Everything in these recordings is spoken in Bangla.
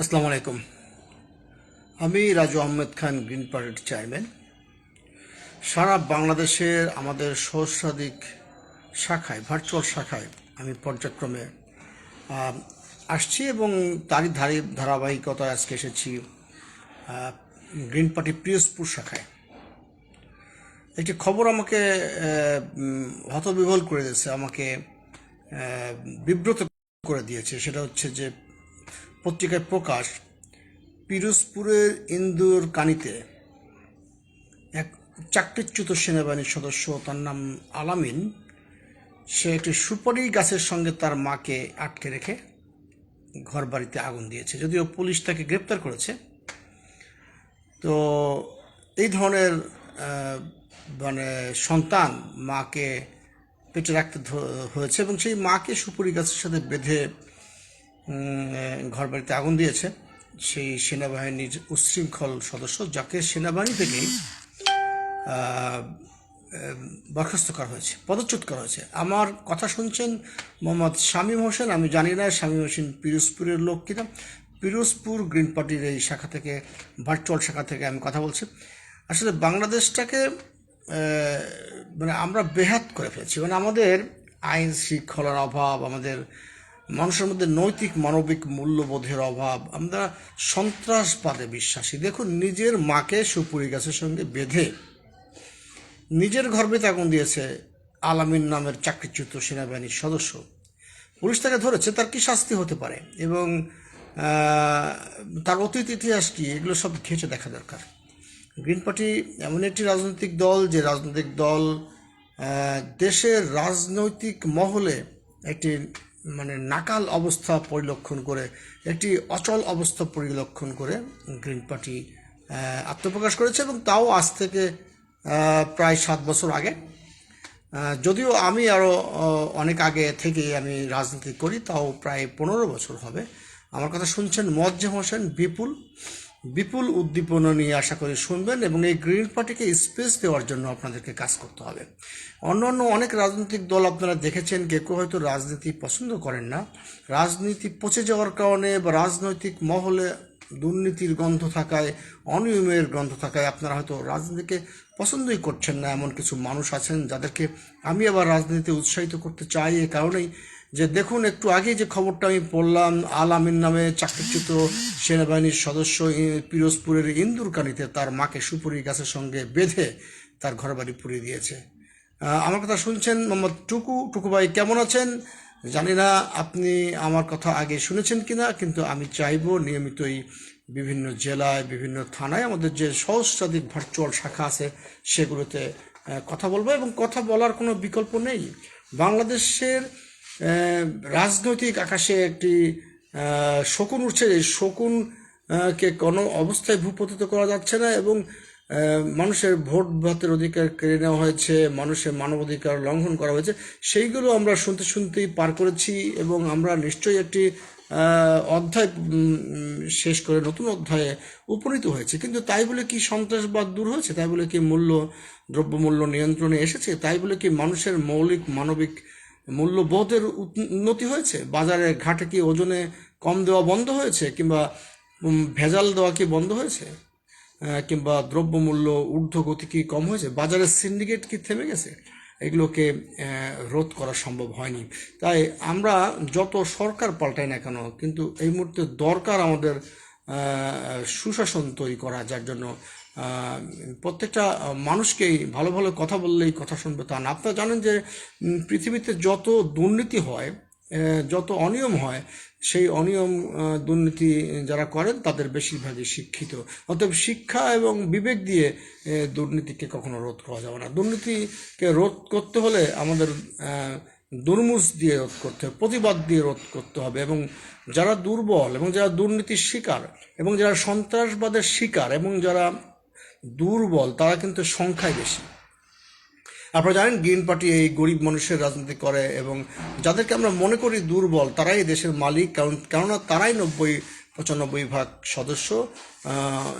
আসসালামু আলাইকুম। আমি রাজু আহমেদ খান, গ্রিন পার্টির চেয়ারম্যান। সারা বাংলাদেশের আমাদের সহস্রাধিক শাখায় ভার্চুয়াল শাখায় আমি পর্যায়ক্রমে আসছি এবং তারই ধারি, ধারাবাহিকতায় আজকে এসেছি গ্রিন পার্টি পিরোজপুর শাখায়। একটি খবর আমাকে হতবিহ্বল করে দিয়েছে, আমাকে বিব্রত করে দিয়েছে। সেটা হচ্ছে যে পত্রিকায় প্রকাশ, পিরোজপুরের ইন্দুর কানিতে এক চাকরিচ্যুত সেনাবাহিনীর সদস্য তার নাম আলামিন, সে একটি সুপারি গাছের সঙ্গে তার মাকে আটকে রেখে ঘর বাড়িতে আগুন দিয়েছে। যদিও পুলিশ তাকে গ্রেপ্তার করেছে। তো এই ধরনের মানে সন্তান মাকে পেটে রাখতে হয়েছে এবং সেই মাকে সুপুরি গাছের সাথে বেঁধে ঘর বাড়িতে আগুন দিয়েছে সেই সেনাবাহিনীর উচ্ছৃঙ্খল সদস্য, যাকে সেনাবাহিনী থেকে বরখাস্ত করা হয়েছে, পদচ্যুত করা হয়েছে। আমার কথা শুনছেন মোহাম্মদ শামীম হোসেন। আমি জানি না শামীম হোসেন পিরোজপুরের লোক কিনা। পিরোজপুর গ্রিন পার্টির এই শাখা থেকে, ভার্চুয়াল শাখা থেকে আমি কথা বলছি। আসলে বাংলাদেশটাকে মানে আমরা বেহাত করে ফেলেছি। মানে আমাদের আইন শৃঙ্খলার অভাব, আমাদের মানুষের মধ্যে নৈতিক মানবিক মূল্যবোধের অভাব, আমরা সন্ত্রাসবাদে বিশ্বাসী। দেখুন, নিজের মাকে সুপুরি গাছের সঙ্গে বেঁধে নিজের গর্ভে আগুন দিয়েছে আলামিন নামের চাকরিচ্যুত সেনাবাহিনীর সদস্য। পুলিশ তাকে ধরেছে, তার কি শাস্তি হতে পারে? এবং তার অতীত ইতিহাস কি? এগুলো সব ঘেঁচে দেখা দরকার। গ্রিন পার্টি এমন একটি রাজনৈতিক দল, যে রাজনৈতিক দল দেশের রাজনৈতিক মহলে একটি মানে নাকাল অবস্থা পরিলক্ষণ করে, একটি অচল অবস্থা পরিলক্ষণ করে গ্রিন পার্টি আত্মপ্রকাশ করেছে এবং তাও আজ থেকে প্রায় সাত বছর আগে। যদিও আমি আরও অনেক আগে থেকেই আমি রাজনীতি করি, তাও প্রায় পনেরো বছর হবে। আমার কথা শুনছেন মজ্জেম হোসেন বিপুল। বিপুল উদ্দীপনা নিয়ে আশা করি শুনবেন এবং এই গ্রিন পার্টিকে স্পেস দেওয়ার জন্য আপনাদেরকে কাজ করতে হবে। অন্য অন্য অনেক রাজনৈতিক দল আপনারা দেখেছেন, কেউ কেউ হয়তো রাজনীতি পছন্দ করেন না। রাজনীতি পচে যাওয়ার কারণে বা রাজনৈতিক মহলে দুর্নীতির গন্ধ থাকায়, অনিয়মের গন্ধ থাকায় আপনারা হয়তো রাজনীতিকে পছন্দই করছেন না। এমন কিছু মানুষ আছেন যাদেরকে আমি আবার রাজনীতিতে উৎসাহিত করতে চাই। এ কারণেই যে দেখুন, একটু আগে যে খবরটা আমি পড়লাম, আল আমিন নামে চাকরিচ্যুত সেনাবাহিনীর সদস্য পিরোজপুরের ইন্দুরকানিতে তার মাকে সুপুরি গাছের সঙ্গে বেঁধে তার ঘর বাড়ি পুড়িয়ে দিয়েছে। আমার কথা শুনছেন মোহাম্মদ টুকু। টুকু ভাই, কেমন আছেন? জানি না আপনি আমার কথা আগে শুনেছেন কিনা, কিন্তু আমি চাইব নিয়মিতই বিভিন্ন জেলায়, বিভিন্ন থানায় আমাদের যে সহস্রাধিক ভার্চুয়াল শাখা আছে, সেগুলোতে কথা বলব। এবং কথা বলার কোনো বিকল্প নেই। বাংলাদেশের রাজনৈতিক আকাশে একটি শকুন উঠছে। শকুন কে কোনো অবস্থায় ভূপতিত করা যাচ্ছে না এবং মানুষের ভোট ভাতের অধিকার কেড়ে নেওয়া হয়েছে, মানুষের মানবাধিকার লঙ্ঘন করা হয়েছে। সেইগুলো আমরা শুনতে শুনতেই পার করেছি এবং আমরা নিশ্চয়ই একটি অধ্যায় শেষ করে নতুন অধ্যায়ে উপনীত হয়েছে। কিন্তু তাই বলে কি সন্ত্রাসবাদ দূর হয়েছে? তাই বলে কি মূল্য, দ্রব্যমূল্য নিয়ন্ত্রণে এসেছে? তাই বলে কি মানুষের মৌলিক, মানবিক মূল্যবোধের উন্নতি হয়েছে? বাজারে ঘাটে কি ওজনে কম দেওয়া বন্ধ হয়েছে কিংবা ভেজাল দেওয়া কি বন্ধ হয়েছে? কিংবা দ্রব্যমূল্য ঊর্ধ্বগতি কি কম হয়েছে? বাজারের সিন্ডিকেট কি থেমে গেছে? এগুলোকে রোধ করা সম্ভব হয়নি। তাই আমরা যত সরকার পাল্টাই না কেন, কিন্তু এই মুহূর্তে দরকার আমাদের সুশাসন তৈরি করা, যার জন্য প্রত্যেকটা মানুষকেই ভালো ভালো কথা বললেই কথা শুনবে তা না। আপনারা জানেন যে পৃথিবীতে যত দুর্নীতি হয় যত অনিয়ম হয়, সেই অনিয়ম দুর্নীতি যারা করেন, তাদের বেশিরভাগই শিক্ষিত। অতএব শিক্ষা এবং বিবেক দিয়ে দুর্নীতিকে কখনো রোধ করা যাবে না। দুর্নীতিকে রোধ করতে হলে আমাদের দুর্মুষ দিয়ে রোধ করতে হবে, প্রতিবাদ দিয়ে রোধ করতে হবে এবং যারা দুর্বল এবং যারা দুর্নীতির শিকার এবং যারা সন্ত্রাসবাদের শিকার এবং যারা দুর্বল, তারা কিন্তু সংখ্যায় বেশি। আপনারা জানেন, গ্রিন পার্টি এই গরিব মানুষের রাজনীতি করে এবং যাদেরকে আমরা মনে করি দুর্বল, তারাই দেশের মালিক, কারণ, কেননা তারাই নব্বই, পঁচানব্বই ভাগ সদস্য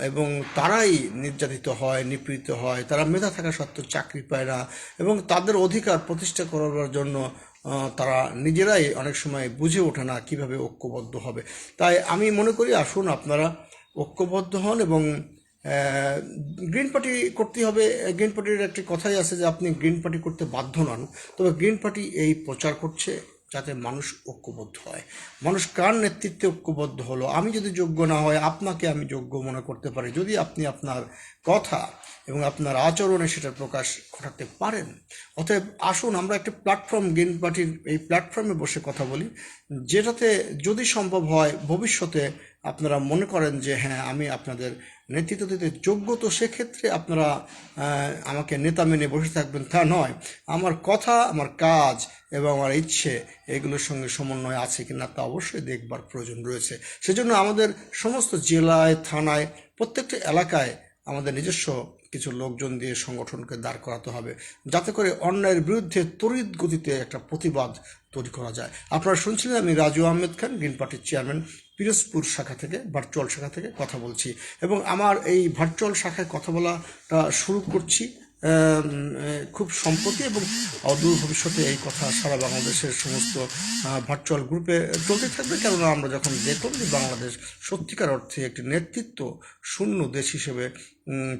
এবং তারাই নির্যাতিত হয়, নিপীড়িত হয়, তারা মেধা থাকা সত্ত্বেও চাকরি পায় না, এবং তাদের অধিকার প্রতিষ্ঠা করার জন্য তারা নিজেরাই অনেক সময় বুঝে ওঠে না কীভাবে ঐক্যবদ্ধ হবে। তাই আমি মনে করি, আসুন আপনারা ঐক্যবদ্ধ হন এবং গ্রিন পার্টি করতে হবে। গ্রিন পার্টির একটি কথাই আছে যে, আপনি গ্রিন পার্টি করতে বাধ্য নন। তবে গ্রিন পার্টি এই প্রচার করছে যাতে মানুষ ঐক্যবদ্ধ হয়। মানুষ কার নেতৃত্বে ঐক্যবদ্ধ হলো? আমি যদি যোগ্য না হয়, আপনাকে আমি যোগ্য মনে করতে পারি। যদি আপনি আপনার কথা এবং আপনার আচরণে সেটার প্রকাশ ঘটাতে পারেন। অতএব আসুন, আমরা একটা প্ল্যাটফর্ম গ্রিন পার্টির এই প্ল্যাটফর্মে বসে কথা বলি, যেটাতে যদি সম্ভব হয়, ভবিষ্যতে আপনারা মনে করেন যে হ্যাঁ আমি আপনাদের নেতৃত্ব দিতে যোগ্য, তো সেক্ষেত্রে আপনারা আমাকে নেতা মেনে বসে থাকবেন তা নয়। আমার কথা, আমার কাজ এবং আমার ইচ্ছে, এগুলোর সঙ্গে সমন্বয় আছে কি না তা অবশ্যই দেখবার প্রয়োজন রয়েছে। সেজন্য আমাদের সমস্ত জেলায়, থানায়, প্রত্যেকটা এলাকায় আমাদের নিজস্ব কিছু লোকজন দিয়ে সংগঠনকে দাঁড় করাতে হবে। যাতে করে অন্যায়ের বিরুদ্ধে তড়িৎ গতিতে একটা প্রতিবাদ তৈরি করা যায়। আপনারা শুনছিলেন আমি রাজু আহমেদ খান, গ্রিন পার্টির চেয়ারম্যান। পিরোজপুর শাখা থেকে, ভার্চুয়াল শাখা থেকে কথা বলছি। এবং আমার এই ভার্চুয়াল শাখায় কথা বলাটা শুরু করছি খুব সম্প্রতি এবং অদূর ভবিষ্যতে এই কথা সারা বাংলাদেশের সমস্ত ভার্চুয়াল গ্রুপে চলতে থাকবে। কেননা আমরা যখন দেখলাম যে বাংলাদেশ সত্যিকার অর্থে একটি নেতৃত্ব শূন্য দেশ হিসেবে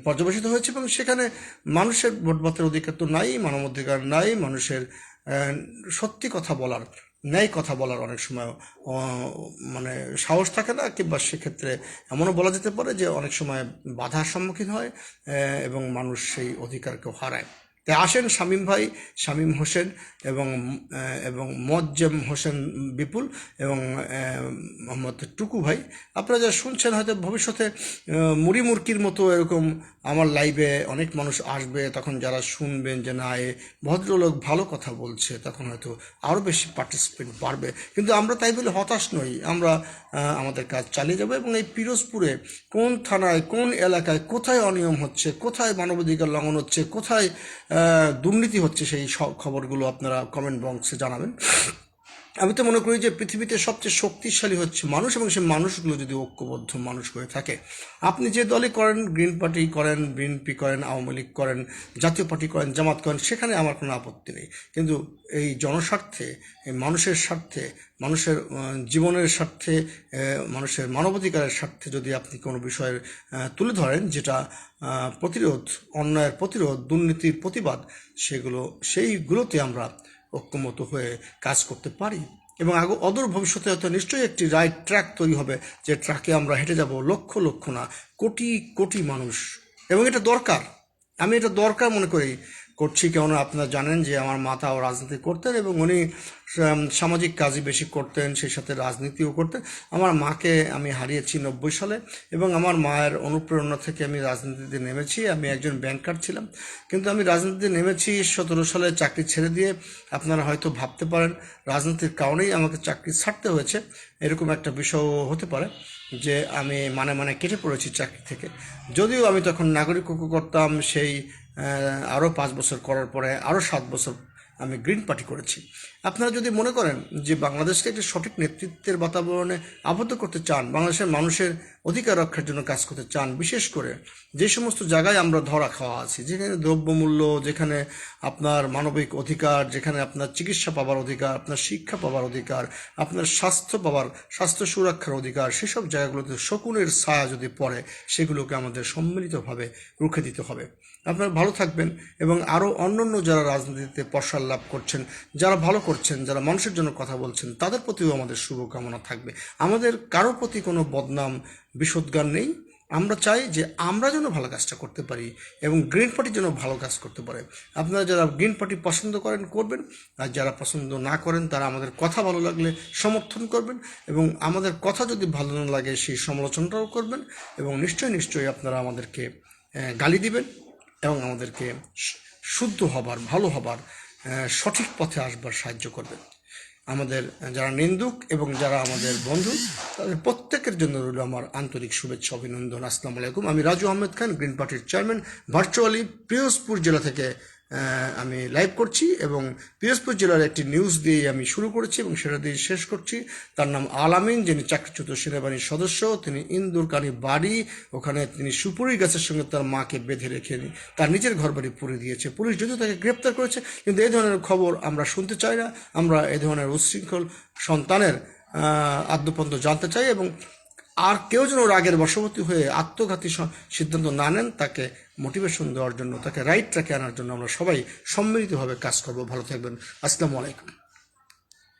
পর্যবেসিত হয়েছে এবং সেখানে মানুষের ভোটবাতের অধিকার তো নাই, মানবাধিকার নাই, মানুষের সত্যি কথা বলার ন্যায় কথা বলার অনেক সময় মানে সাহস থাকে না, কিংবা সেক্ষেত্রে এমনও বলা যেতে পারে যে অনেক সময় বাধার সম্মুখীন হয় এবং মানুষ সেই অধিকারকেও হারায়। তাই আসেন শামীম ভাই, শামীম হোসেন এবং এবং মজ্জেম হোসেন বিপুল এবং মোহাম্মদ টুকু ভাই। আপনারা যা শুনছেন হয়তো ভবিষ্যতে মুড়ি মুরকির মতো এরকম আমার লাইভে অনেক মানুষ আসবে, তখন যারা শুনবেন যে না, এ ভদ্রলোক ভালো কথা বলছে, তখন হয়তো আরও বেশি পার্টিসিপেন্ট বাড়বে। কিন্তু আমরা তাই বলে হতাশ নই, আমরা আমাদের কাজ চালিয়ে যাব এবং এই পিরোজপুরে কোন থানায়, কোন এলাকায় কোথায় অনিয়ম হচ্ছে, কোথায় মানবাধিকার লঙ্ঘন হচ্ছে, কোথায় দুর্নীতি হচ্ছে সেই সব খবরগুলো আপনারা কমেন্ট বক্সে জানাবেন। আমি তো মনে করি যে পৃথিবীতে সবচেয়ে শক্তিশালী হচ্ছে মানুষ এবং সেই মানুষগুলো যদি ঐক্যবদ্ধ মানুষ হয়ে থাকে। আপনি যে দলে করেন গ্রিন পার্টি করেন বিএনপি করেন, আওয়ামী লীগ করেন, জাতীয় পার্টি করেন, জামাত করেন, সেখানে আমার কোনো আপত্তি নেই। কিন্তু এই জনস্বার্থে মানুষের স্বার্থে, মানুষের জীবনের স্বার্থে মানুষের মানবাধিকারের স্বার্থে যদি আপনি কোনো বিষয়ের তুলে ধরেন, যেটা প্রতিরোধ, অন্যায়ের প্রতিরোধ, দুর্নীতির প্রতিবাদ, সেগুলো, সেইগুলোতে আমরা ঐক্যমত হয়ে কাজ করতে পারি। এবং আগ, অদূর ভবিষ্যতে হয়তো নিশ্চয়ই একটি রাইট ট্র্যাক তৈরি হবে যে ট্র্যাকে আমরা হেঁটে যাব লক্ষ লক্ষ না, কোটি কোটি মানুষ। এবং এটা দরকার। আমি এটা দরকার মনে করি করছি, কেননা আপনারা জানেন যে আমার মাতাও রাজনীতি করতেন এবং উনি সামাজিক কাজই বেশি করতেন, সেই সাথে রাজনীতিও করতেন। আমার মাকে আমি হারিয়েছি নব্বই সালে এবং আমার মায়ের অনুপ্রেরণা থেকে আমি রাজনীতিতে নেমেছি। আমি একজন ব্যাংকার ছিলাম। কিন্তু আমি রাজনীতিতে নেমেছি সতেরো সালে চাকরি ছেড়ে দিয়ে। আপনারা হয়তো ভাবতে পারেন, রাজনীতির কারণেই আমাকে চাকরি ছাড়তে হয়েছে। এরকম একটা বিষয় হতে পারে যে আমি মানে মানে কেটে পড়েছি চাকরি থেকে। যদিও আমি তখন নাগরিক করতাম, সেই আরও পাঁচ বছর করার পরে আরও সাত বছর আমি গ্রিন পার্টি করেছি। আপনারা যদি মনে করেন যে বাংলাদেশকে একটি সঠিক নেতৃত্বের বাতাবরণে আবদ্ধ করতে চান, বাংলাদেশের মানুষের অধিকার রক্ষার জন্য কাজ করতে চান, বিশেষ করে যে সমস্ত জায়গায় আমরা ধরা খাওয়া আছি, যেখানে দ্রব্যমূল্য, যেখানে আপনার মানবিক অধিকার, যেখানে আপনার চিকিৎসা পাওয়ার অধিকার, আপনার শিক্ষা পাওয়ার অধিকার, আপনার স্বাস্থ্য পাওয়ার, স্বাস্থ্য সুরক্ষার অধিকার, সেসব জায়গাগুলোতে শকুনের ছায়া যদি পড়ে, সেগুলোকে আমাদের সম্মিলিতভাবে রুখে দিতে হবে। আপনারা ভালো থাকবেন এবং আরও অন্যান্য যারা রাজনীতিতে প্রসার লাভ করছেন, যারা ভালো করছেন, যারা মানুষের জন্য কথা বলছেন, তাদের প্রতিও আমাদের শুভকামনা থাকবে। আমাদের কারও প্রতি কোনো বদনাম বিশোদ্গার নেই। আমরা চাই যে আমরা যেন ভালো কাজটা করতে পারি এবং গ্রিন পার্টি যেন ভালো কাজ করতে পারে। আপনারা যারা গ্রিন পার্টি পছন্দ করেন, করবেন। আর যারা পছন্দ না করেন, তারা আমাদের কথা ভালো লাগলে সমর্থন করবেন এবং আমাদের কথা যদি ভালো না লাগে, সেই সমালোচনাটাও করবেন এবং নিশ্চয়ই নিশ্চয়ই আপনারা আমাদেরকে গালি দিবেন। এবং আমাদেরকে শুদ্ধ হবার, ভালো হবার সঠিক পথে আসবার সাহায্য করবেন। আমাদের যারা নিন্দুক এবং যারা আমাদের বন্ধু, তাদের প্রত্যেকের জন্য রইল আমার আন্তরিক শুভেচ্ছা, অভিনন্দন। আসসালামু আলাইকুম। আমি রাজু আহমেদ খান গ্রিন পার্টির চেয়ারম্যান ভার্চুয়ালি পিরোজপুর জেলা থেকে আমি লাইভ করছি এবং পিরোজপুর জেলার একটি নিউজ দিয়ে আমি শুরু করেছি এবং সেটা দিয়ে শেষ করছি। তার নাম আলামিন যিনি চাকরিচ্যুত সেনাবাহিনীর সদস্য, তিনি ইন্দুরকানি বাড়ি, ওখানে তিনি সুপুরি গাছের সঙ্গে তার মাকে বেঁধে রেখে তার নিজের ঘর বাড়ি পুড়ে দিয়েছে। পুলিশ যদিও তাকে গ্রেপ্তার করেছে, কিন্তু এই ধরনের খবর আমরা শুনতে চাই না। আমরা এই ধরনের উচ্ছৃঙ্খল সন্তানের আদ্যপন্ত জানতে চাই এবং আর কেউ যেন রাগের বশবর্তী হয়ে আত্মঘাতী সিদ্ধান্ত না নেন, তাকে মোটিভেশন দেওয়ার জন্য, তাকে রাইট ট্র্যাকে আনার জন্য আমরা সবাই সম্মিলিতভাবে কাজ করব। ভালো থাকবেন। আসসালামু আলাইকুম।